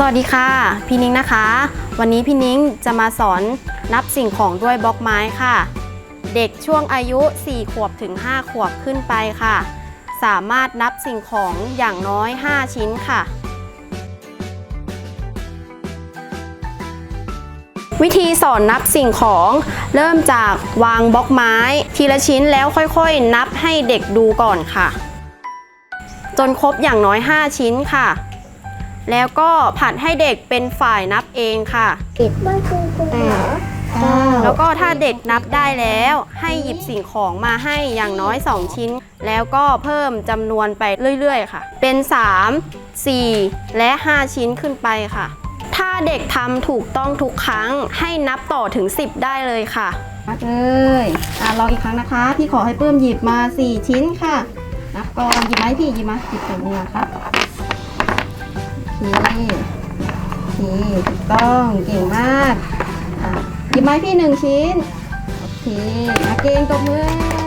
สวัสดีค่ะ พี่นิ้งนะคะ วันนี้พี่นิ้งจะมาสอนนับสิ่งของด้วยบล็อกไม้ค่ะ เด็กช่วงอายุ 4 ขวบถึง 5 ขวบขึ้นไปค่ะ สามารถนับสิ่งของอย่างน้อย 5 ชิ้นค่ะ วิธีสอนนับสิ่งของเริ่มจากวางบล็อกไม้ ทีละชิ้นแล้วค่อยๆ นับให้เด็กดูก่อนค่ะ จนครบอย่างน้อย 5 ชิ้นค่ะ แล้วก็ผัดให้เด็กเป็นฝ่ายนับเองค่ะบ้านคุณคุณเหรอแล้วก็ถ้าเด็กนับได้แล้ว ให้หยิบสิ่งของมาให้อย่างน้อย 2 ชิ้น แล้วก็เพิ่มจำนวนไปเรื่อยๆ ค่ะ เป็น 3 4 และ 5 ชิ้นขึ้นไปค่ะ ถ้าเด็กทำถูกต้องทุกครั้งให้นับต่อถึง 10 ได้เลยค่ะมาเลยอะลองอีกครั้งนะคะ พี่ขอให้เพิ่มหยิบมา 4 ชิ้นค่ะนับก่อนหยิบไหมพี่หยิบมาหยิบตรงนี้นะคะ โอเคโอเคถูกต้องเก่งมากหยิบไม้พี่หนึ่งชิ้นโอเคมาเก่งตบมือ